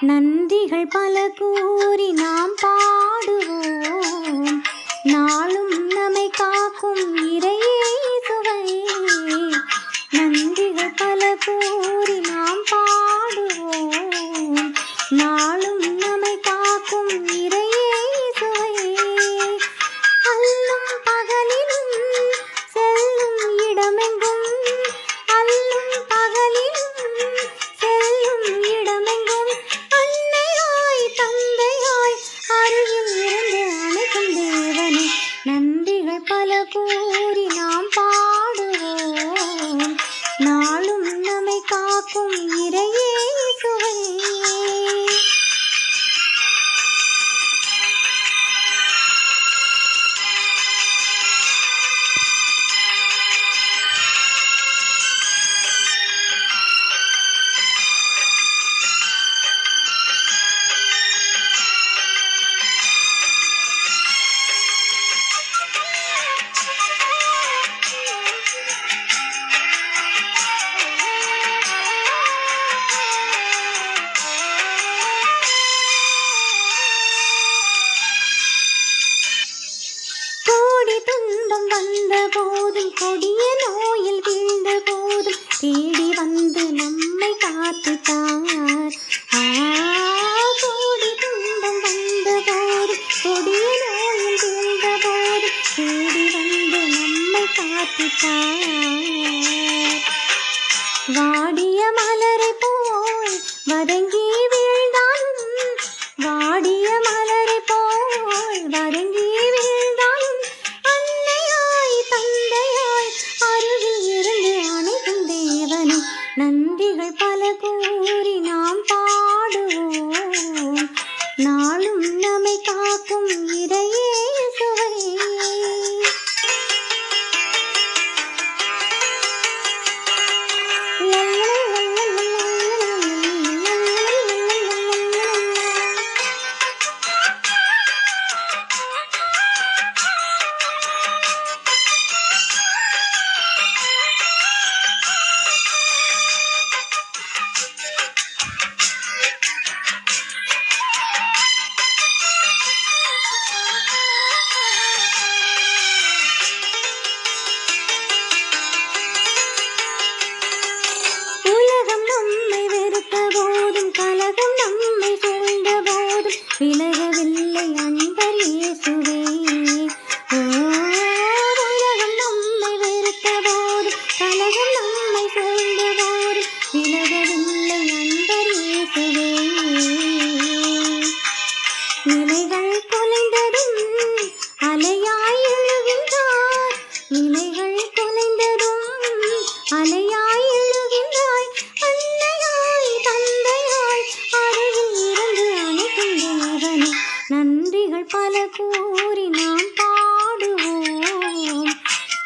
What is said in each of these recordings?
நன்றிகள் பல கூறி நாம் பாடுவோம். நாளும் நம்மை காக்கும் இறையேசுவை நன்றிகள் பல கூறி நாம் பாடுவோம். நாள் காக்கும் இறையே. துன்பம் வந்த போதும் கொடிய நோயில் வீழ்ந்த போதும் தேடி வந்து நம்மை காத்துட்டார். கோடி துன்பம் வந்த போதும் கொடிய நோயில் வீழ்ந்த போதும் தேடி வந்து நம்மை காத்துட்டார். வாடிய மலரை போல் வதங்கி பல கூறி நாம் பாடுவோம். நாளும் நம்மை காக்கும் இறை போதும்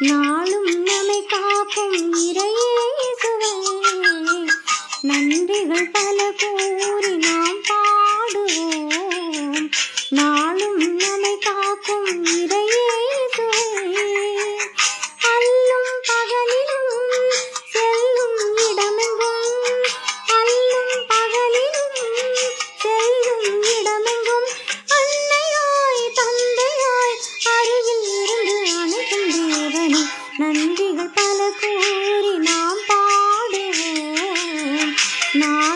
நாளும் நம்மை காக்கும் நான்